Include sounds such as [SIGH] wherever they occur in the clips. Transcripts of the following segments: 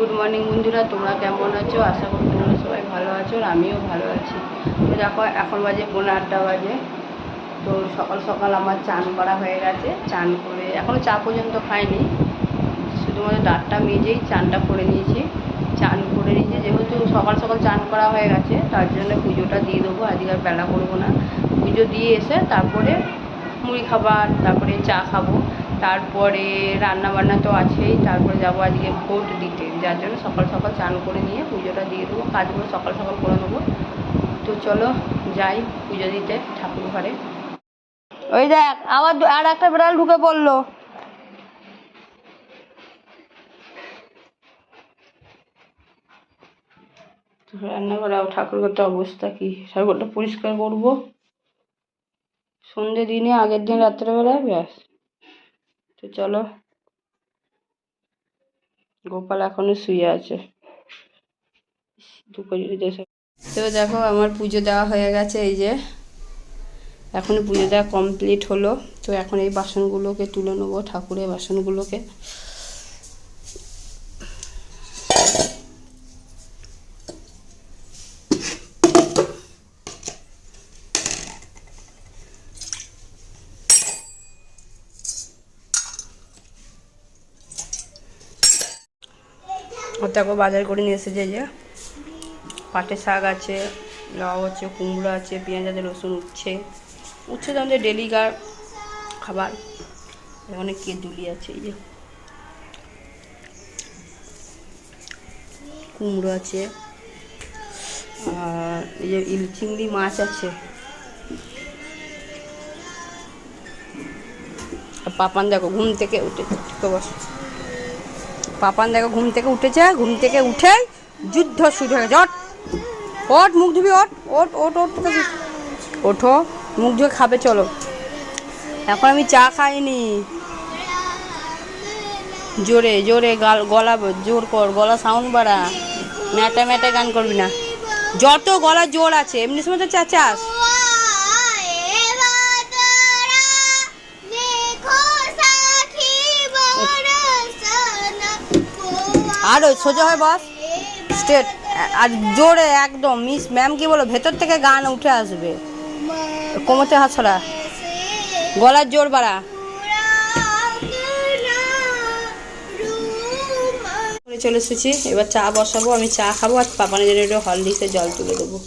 Good morning বন্ধুরা, তোমরা কেমন আছো? আশা করি তোমরা সবাই ভালো আছো আর আমিও ভালো আছি। তো দেখো, এখন বাজে পনেরো আটটা বাজে। তো সকাল সকাল আমার চান করা হয়ে গেছে। চান করে এখনও চা পর্যন্ত খাইনি। শুধুমাত্র দাঁতটা মেজেই চানটা করে নিয়েছি। চান করে নিয়েছি, যেহেতু সকাল সকাল চান করা হয়ে গেছে, তার জন্য পুজোটা দিয়ে দেবো। আজকে আর বেলা করব না। পুজো দিয়ে এসে তারপরে মুড়ি খাবার, তারপরে চা খাব। তারপরে রান্না বান্না তো আছেই তারপরে যাব আজকে ভোট দিতে। যার জন্য সকাল সকাল চান করে নিয়ে পুজোটা দিয়ে দেবো কাজগুলো সকাল সকাল করে নেব। তো চলো যাই পুজো দিতে ঠাকুর ঘরে। ওই দেখ আবার আর একটা বিড়াল ঢুকে পড়ল। রান্নাঘরে ঠাকুরঘরটা অবস্থা কি? ঠাকুরঘরটা পরিষ্কার করব। সন্ধে দিনে আগের দিন রাত্রেবেলায় ব্যাস। তো চলো। গোপাল এখনও শুয়ে আছে। তো দেখো আমার পুজো দেওয়া হয়ে গেছে এই যে। এখন পুজো দেওয়া কমপ্লিট হলো। তো এখন এই বাসনগুলোকে তুলে নেব, ঠাকুরের বাসনগুলোকে। দেখো বাজার করে নিয়ে এসেছে যে। পাটের শাক আছে, লাউ আছে, কুমড়ো আছে, পেঁয়াজ আছে, রসুন উচ্ছে উচ্ছে তো আমাদের ডেলিকার খাবার। অনেক কেঁদুলি আছে, এই যে। কুমড়ো আছে। আর এই যে ইল চিংড়ি মাছ আছে। পাপান দেখো, ঘুম থেকে উঠে বস। পাপান দেখো, ঘুম থেকে উঠেছে, ঘুম থেকে উঠে যুদ্ধ শুরু হয়ে গেছে। ওঠ ওঠ, মুখ ধুবি ওট ওট তোকে দি- ওঠো মুখ ধুয়ে খাবে, চলো। এখন আমি চা খাইনি। জোরে জোরে গাল, গলা জোর কর, গলা সাউন্ড বাড়া। ম্যাটা ম্যাটা গান করবি না। যত গলা জোর আছে, এমনি সময় তো চেঁচাস আর ওই সোজা হয় বস স্টেট আর জোরে একদম মিস ম্যাম কি বলো ভেতর থেকে গান উঠে আসবে। কোমরতে হাত ছড়া গলার জোর বাড়া। চলে এসেছি, এবার চা বসাবো, আমি চা খাব, আর পাপানের জন্য একটু হরলিক্সে জল তুলে দেবো।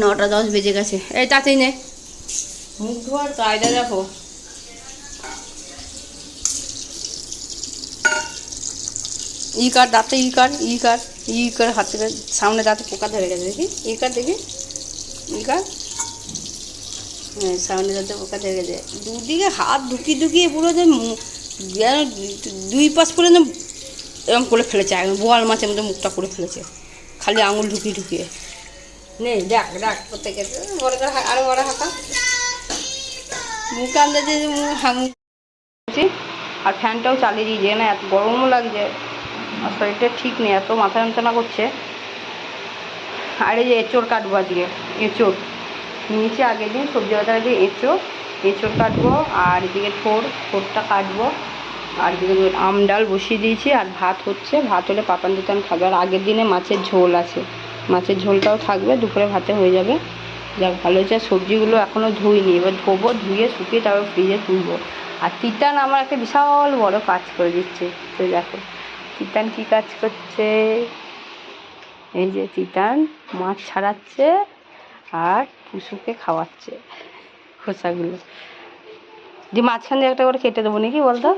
নটা দশ বেজে গেছে। এই তাতেই নে। মুখ ধোয়ার কায়দা দেখো। ই কার দাঁতে ই কার ই কার ই কার হাত সামনে দাঁতে পোকা ধরে গেছে, দেখি? ই কার দেখি? ই কার? হ্যাঁ সামনে দাঁতে পোকা ধরে গেছে। দুদিকে হাত ঢুকিয়ে ঢুকিয়ে পুরো যে যেন দুই পাশ পর্যন্ত এরকম করে ফেলেছে বোয়াল মাছের মধ্যে মুখটা করে ফেলেছে। খালি আঙুল ঢুকিয়ে ঢুকিয়ে। নেই দেখ দেখ প্রত্যেকের বড় করে হা- আরও বড় হাঁকা মুখ আন্দাজে মুখ আর ফ্যানটাও চালিয়ে দিয়েছে, না, এত গরমও লাগছে। আর শরীরটা ঠিক নেই, এত মাথা যন্ত্রণা করছে। আর এই যে এঁচড় কাটবো আজকে, এঁচড়। নিয়েছি আগের দিন সবজি বাজারে যে এঁচড় এঁচড় কাটবো, আর এদিকে ঠোর ঠোরটা কাটবো। আর এদিকে আম ডাল বসিয়ে দিয়েছি, আর ভাত হচ্ছে। ভাত হলে পাপান দিতাম খাবে। আর আগের দিনে মাছের ঝোল আছে। মাছের ঝোলটাও থাকবে, দুপুরে ভাতে হয়ে যাবে। যাক, ভালো হয়েছে। সবজিগুলো এখনও ধুইনি। এবার ধোবো, ধুয়ে শুকিয়ে তারপর ফ্রিজে তুলবো। আর তিতান আমার একটা বিশাল বড় কাজ করে দিচ্ছে। তো দেখো। তিতান কি কাজ করছে? এই যে চিতান মাছ ছাড়াচ্ছে আর পুষুকে খাওয়াচ্ছে খোসাগুলো। যে মাঝখান একটা করে কেটে দেবো নাকি বলতো?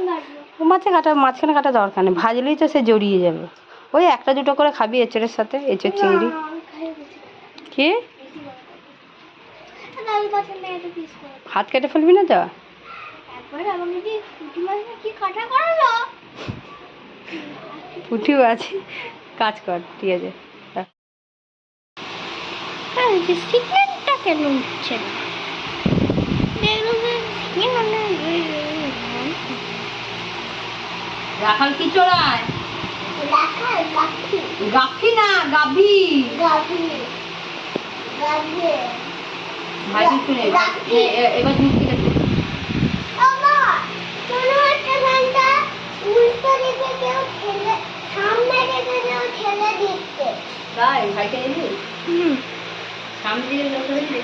মাছে কাটা মাঝখানে কাটা দরকার নেই ভাজলেই তো সে জড়িয়ে যাবে। ওই একটা দুটো করে খাবি এঁচড়ের সাথে এঁচড় চিংড়ি। কি? হাত কেটে ফেলবি না তো? পুঁটিও আছে। কাজ কর ঠিক আছে। সিগন্যালটা কেন উঠছে না? রাখাল কি চড়ায় গাফি না গাভি।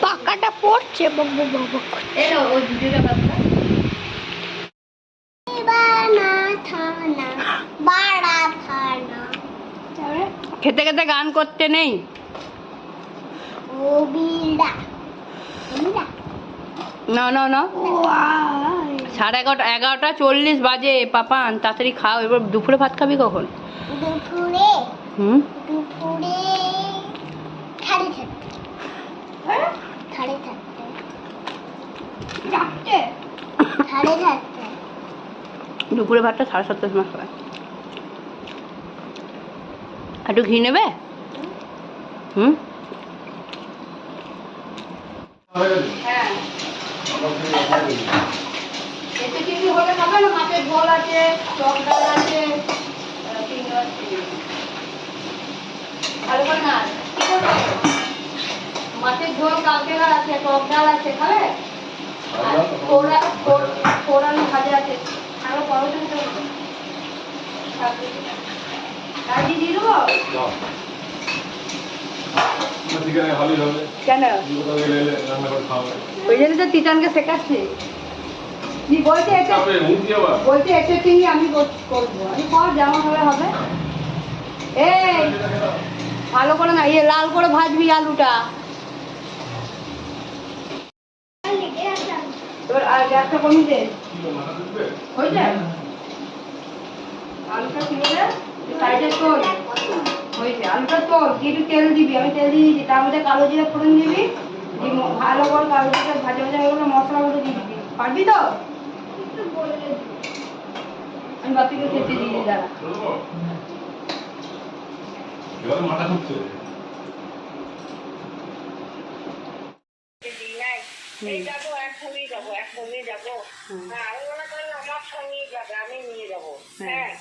পাকাটা পড়ছে খেতে খেতে গান করতে নেই। না না না। সাড়ে এগারোটা এগারোটা চল্লিশ বাজে পাপান তাড়াতাড়ি খাও এবার দুপুরে ভাত খাবি কখন? দুপুরে? হুম? দুপুরে চারটে। দুপুরে ভাতটা সাড়ে সাতটার সময় খাবে। একটু ঘি নেবে? হুম? হ্যাঁ। না ঝোল আছে টক আছে মাছের ঝোল আছে। ডাল আছে খাবে? ভাজা আছে। আরও পরোটা। দিয়ে দেবো? কেন? ওই জন্য তো তিতানকে শেখাচ্ছে। বলছে এটা বলছে এসে আমি কর- আমি কর যেমন হবে হবে। এই ভালো করে না ইয়ে লাল করে ভাজবি আলুটা। আর গ্যাসটা কমিয়ে দে। আলুটা তুলে সাইডে তোল। হয়েছে আলুটা তোল একটু তেল দিবি? আমি তেল দিয়ে তার মধ্যে কালো জিরা ফোড়ন দিবি। ভালো করে কালো জিরা ভাজা ভাজা হয়ে গেলে মশলাগুলো দিয়ে দিবি। পারবি তো? আমি বাপিকে খেতে দিয়ে দাঁড়া এবার মাথা ঢুকছে যাব একসঙ্গেই যাব একসঙ্গেই যাব। হ্যাঁ আমি মনে করেন আমার সঙ্গেই যাবে আমি নিয়ে যাব। হ্যাঁ। হ্যাঁ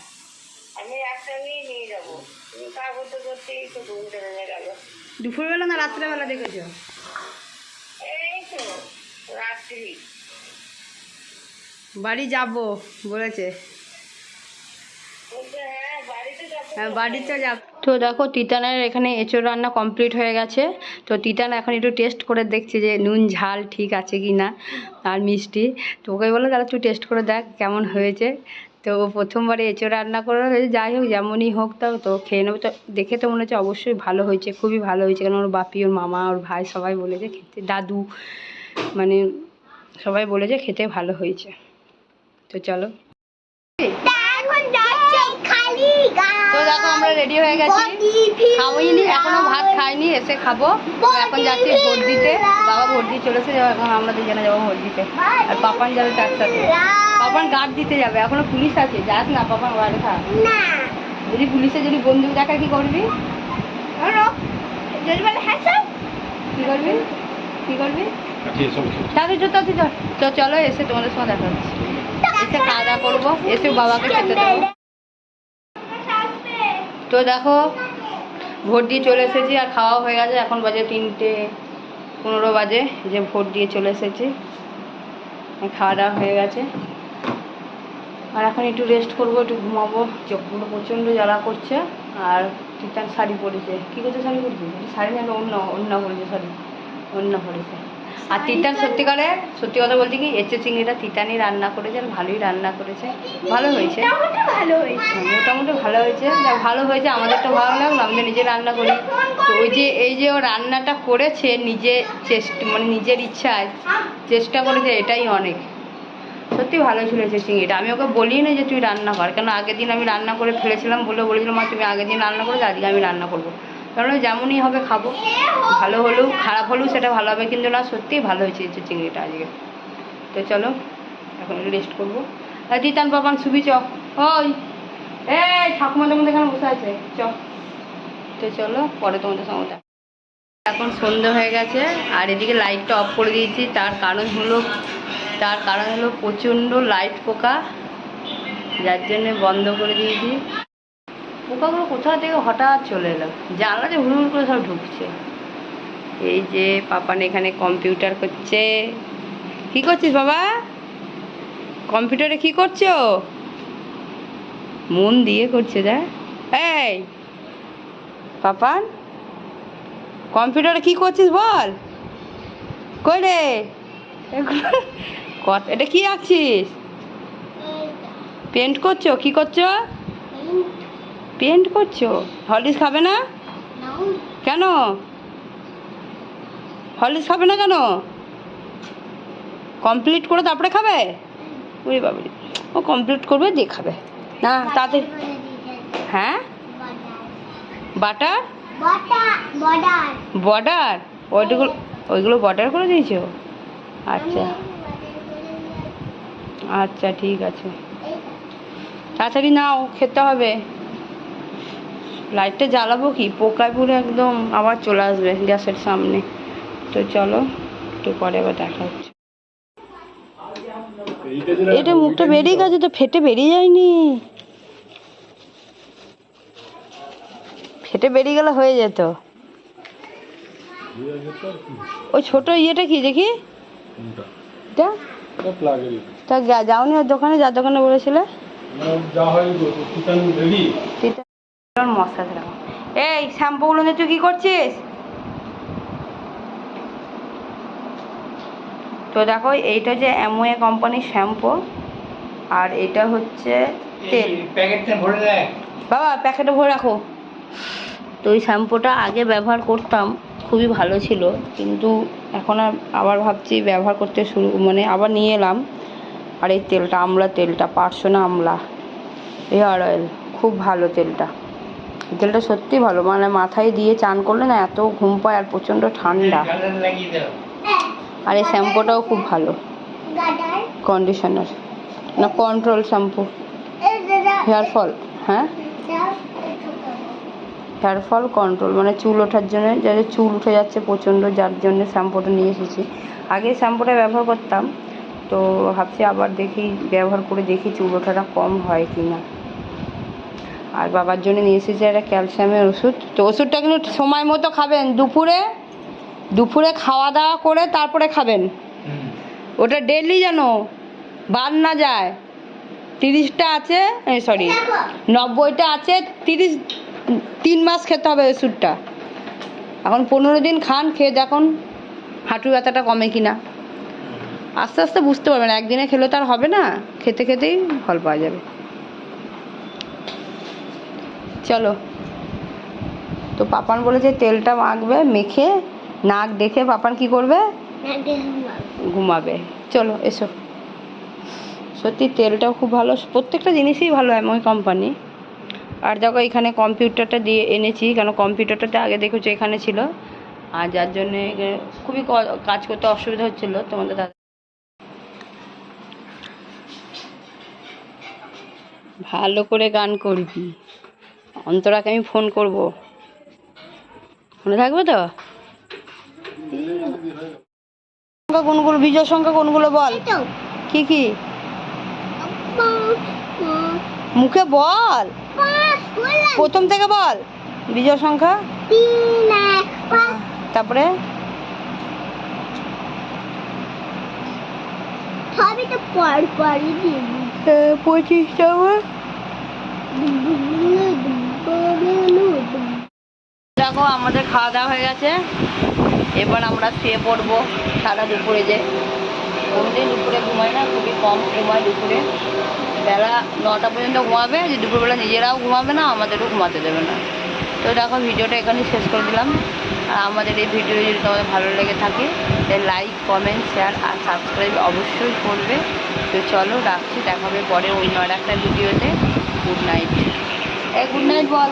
আমি একসঙ্গেই নিয়ে যাব। করতেই তো গেল। দুপুরবেলা না রাত্রেবেলা দেখেছ? এই তো রাত্রি। বাড়ি যাব, বলেছে। হ্যাঁ বাড়িতে যাব। তো দেখো, তিতানের এখানে এঁচোড় রান্না কমপ্লিট হয়ে গেছে। তো তিতান এখন একটু টেস্ট করে দেখছে যে নুন, ঝাল ঠিক আছে কি না, আর মিষ্টি। তো ওকে বলে তাহলে তুই টেস্ট করে দেখ কেমন হয়েছে। তো প্রথমবারে এঁচোড় রান্না করে যাই হোক, যেমনই হোক তাও তো খেয়ে নেব। তো দেখে তো মনে হচ্ছে অবশ্যই ভালো হয়েছে, খুবই ভালো হয়েছে। কারণ ওর বাপি, ওর মামা, ওর ভাই সবাই বলেছে খেতে, দাদু মানে সবাই বলেছে খেতে ভালো হয়েছে। তো চলো। তো দেখো আমরা রেডি হয়ে গেছি। খাওয়াইনি এখনও ভাত খাইনি এসে খাব। এখন যাচ্ছি ভোট দিতে। বাবা ভোট দিয়ে চলেছে এখন আমরা দুজনে যাব ভোট দিতে। আর পাপান যাবে তার সাথে। পাপান গার্ড দিতে যাবে এখনও পুলিশ আছে যাস না পাপান থাক। না। যদি পুলিশে যদি বন্দুক দেখা কি করবি? হ্যাঁ কি করবি? কি করবি? ঠিক আছে চলো তাদের জুতো আছে চলো এসে তোমাদের সঙ্গে দেখা হচ্ছে। এসে খাওয়া দাওয়া করব। এসে বাবাকে খেতে দেবো। তো দেখো, ভোট দিয়ে চলে এসেছি, আর খাওয়া হয়ে গেছে। এখন বাজে তিনটে পনেরো বাজে, যে ভোট দিয়ে চলে এসেছি। খাওয়া দাওয়া হয়ে গেছে। আর এখন একটু রেস্ট করব, একটু ঘুমাবো। চোখগুলো প্রচণ্ড জ্বালা করছে, আর তিতান শাড়ি পরেছে। কী করছে শাড়ি পরেছে? শাড়ি না, অন্য অন্য পরেছে শাড়ি অন্য পরেছে। আর তিতান সত্যিকারে সত্যি কথা বলছি কি এঁচো চিংড়িটা তিতানি রান্না করেছে আর ভালোই রান্না করেছে ভালো হয়েছে? মোটামুটি ভালো হয়েছে। হ্যাঁ, মোটামুটি ভালো হয়েছে। ভালো হয়েছে আমাদেরটা ভালো লাগল আমি তো নিজে রান্না করি। তো ওই যে এই যে ও রান্নাটা করেছে নিজে চেষ্টা মানে নিজের ইচ্ছায় চেষ্টা করেছে এটাই অনেক। সত্যি ভালো ছিল সে চিংড়িটা। আমি ওকে বলি না যে তুই রান্না কর কেন আগের দিন আমি রান্না করে ফেলেছিলাম বলে বলেছিলাম মা তুমি আগের দিন রান্না করে আজকে আমি রান্না করব। কারণ যেমনই হবে খাব, ভালো হলেও খারাপ হলেও সেটা ভালো হবে, কিন্তু না সত্যিই ভালো হয়েছে চিংড়িটা আজকে। তো চলো, এখন রেস্ট করব। আর দিতান বাবান সুবি চ। ওই, এই ঠাকুমাদের মধ্যে এখানে বসে আছে, চ। তো চলো, পরে তোমাদের সঙ্গে এখন সন্ধে হয়ে গেছে, আর এদিকে লাইটটা অফ করে দিয়েছি, তার কারণ হলো, তার কারণ হলো প্রচণ্ড লাইট পোকা, যার জন্য বন্ধ করে দিয়েছি। পোকাগুলো কোথা থেকে হঠাৎ চলে এলো? জানলাতে হুড় হুড় করে সব ঢুকছে। এই যে পাপান এখানে কম্পিউটার করছে। কি করছিস বাবা? কম্পিউটারে কি করছ? মন দিয়ে করছে যা এই পাপান কম্পিউটারে কি করছিস বল? কই রে? এটা কি আঁকছিস? পেন্ট করছ? কি করছ? পেন্ট করছ? হলিস খাবে না? কেন? হলিস খাবে না কেন? কমপ্লিট করে তারপরে খাবে? ওরে বাবারে ও কমপ্লিট করবে দিয়ে খাবে। না তাতে হ্যাঁ? বাটার? Border border? ওইগুলো ওইগুলো বর্ডার করে দিয়েছ? আচ্ছা। আচ্ছা ঠিক আছে। তাড়াতাড়ি নাও খেতে হবে। লাইটটা জ্বালাবো কি? পোকায় পুরো একদম আবার চলে আসবে গ্যাসের সামনে। তো চলো একটু পরে আবার দেখা হচ্ছে। এটা মুখটা বেরিয়ে গেছে তো ফেটে বেরিয়ে যায়নি। ফেটে বেরিয়ে গেলে হয়ে যেত। ওই ছোট ইয়েটা কি দেখি? এটা? তা যাওনি ওর দোকানে যার দোকানে বলেছিলে? মশলা দিলাম এই শ্যাম্পুগুলো নিয়ে তুই কি করছিস? তো দেখো এইটা যে অ্যামোয়ে কোম্পানির শ্যাম্পু আর এটা হচ্ছে তেল। বাবা প্যাকেটে ভরে রাখো। তো ওই শ্যাম্পুটা আগে ব্যবহার করতাম খুবই ভালো ছিল কিন্তু এখন আর আবার ভাবছি ব্যবহার করতে শুরু মানে আবার নিয়ে এলাম। আর এই তেলটা আমলা তেলটা পার্সোনা আমলা হেয়ার অয়েল খুব ভালো তেলটা। তেলটা সত্যি ভালো মানে মাথায় দিয়ে চান করলে না এত ঘুম পায় আর প্রচণ্ড ঠান্ডা। আর এই শ্যাম্পুটাও খুব ভালো। কন্ডিশনার। না কন্ট্রোল শ্যাম্পু হেয়ার ফল হ্যাঁ? হেয়ার ফল কন্ট্রোল মানে চুল ওঠার জন্য যাদের চুল উঠে যাচ্ছে প্রচণ্ড, যার জন্য শ্যাম্পুটা নিয়ে এসেছি। আগে শ্যাম্পুটা ব্যবহার করতাম, তো ভাবছি আবার দেখি, ব্যবহার করে দেখি চুল ওঠাটা কম হয় কি না আর বাবার জন্য নিয়ে এসেছি একটা ক্যালসিয়ামের ওষুধ। তো ওষুধটা কিন্তু সময় মতো খাবেন। দুপুরে দুপুরে খাওয়া দাওয়া করে তারপরে খাবেন। ওটা ডেলি যেন বাদ না যায়। তিরিশটা আছে সরি নব্বইটা আছে, তিরিশ, তিন মাস খেতে হবে ওষুধটা। এখন পনেরো দিন খান, খেয়ে দেখুন হাঁটু ব্যথাটা কমে কিনা। আস্তে আস্তে বুঝতে পারবেন, একদিনে খেলে তো আর হবে না। খেতে খেতেই ফল পাওয়া যাবে। চলো। তো পাপান বলেছে তেলটা মাখবে মেখে নাক দেখে পাপান কি করবে? ঘুমাবে। চলো এসো। সত্যি তেলটাও খুব ভালো। প্রত্যেকটা জিনিসই ভালো এমন কোম্পানি আর দেখো এখানে কম্পিউটারটা দিয়ে এনেছি কেন কম্পিউটারটা আগে দেখেছ এখানে ছিল। আর যার জন্যে খুবই কাজ করতে অসুবিধা হচ্ছিল তোমাদের দাদা। ভালো করে গান করবি। অন্তরাকে আমি ফোন করব। মনে থাকবে তো? সংখ্যা কোনগুলো? বিজয় সংখ্যা কোনগুলো বল? কি কি? মুখে বল। প্রথম থেকে বল। বিজয় সংখ্যা? তারপরে? পঁচিশটা [LAUGHS] দেখো, আমাদের খাওয়া দাওয়া হয়ে গেছে। এবার আমরা শুয়ে পড়ব সারা দুপুরে যে। কোনদিন দুপুরে ঘুমাই না, খুবই কম ঘুমাই দুপুরে। বেলা নটা পর্যন্ত ঘুমাবে, যে দুপুরবেলা নিজেরাও ঘুমাবে না, আমাদেরও ঘুমাতে দেবে না। তো দেখো, ভিডিওটা এখানেই শেষ করে দিলাম। আর আমাদের এই ভিডিও যদি তোমাদের ভালো লেগে থাকে, তাহলে লাইক কমেন্ট শেয়ার আর সাবস্ক্রাইব অবশ্যই করবে। তো চলো, রাখছি। দেখা হবে পরে অন্য আর একটা ভিডিওতে। গুড নাইট এ গুড নাইট বল